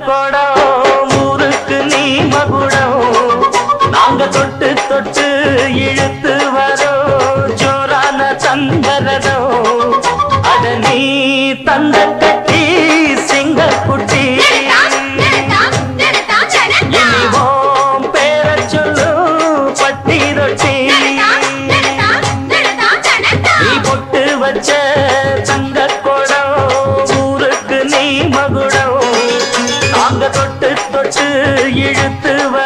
குடம் ஊருக்கு நீ மகுடம் நாங்க தொட்டு தொட்டு இழுத்து வரோம் ஜோரான தந்தரதம் அட நீ தந்த கட்டி சிங்க குட்டி இனிவோம் பேர சொல்லு பட்டி ரொட்டி. நீ பொட்டு வச்ச தங்க வச்சு இழுத்து வ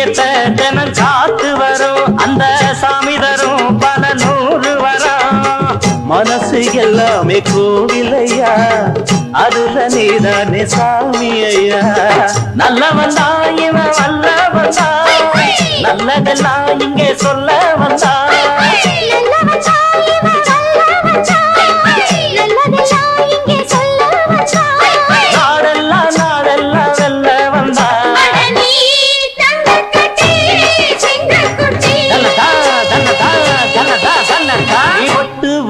சத்தியத்தை தினம் காத்து வரும் அந்த சாமி தரும் பல நூறு வரும் மனசு எல்லாமே கோவிலையா? அதுல நீதானே சாமி ஐயா நல்ல வந்தா இவன் நல்ல வந்தா நல்லதெல்லாம் இங்கே சொல்ல வந்தா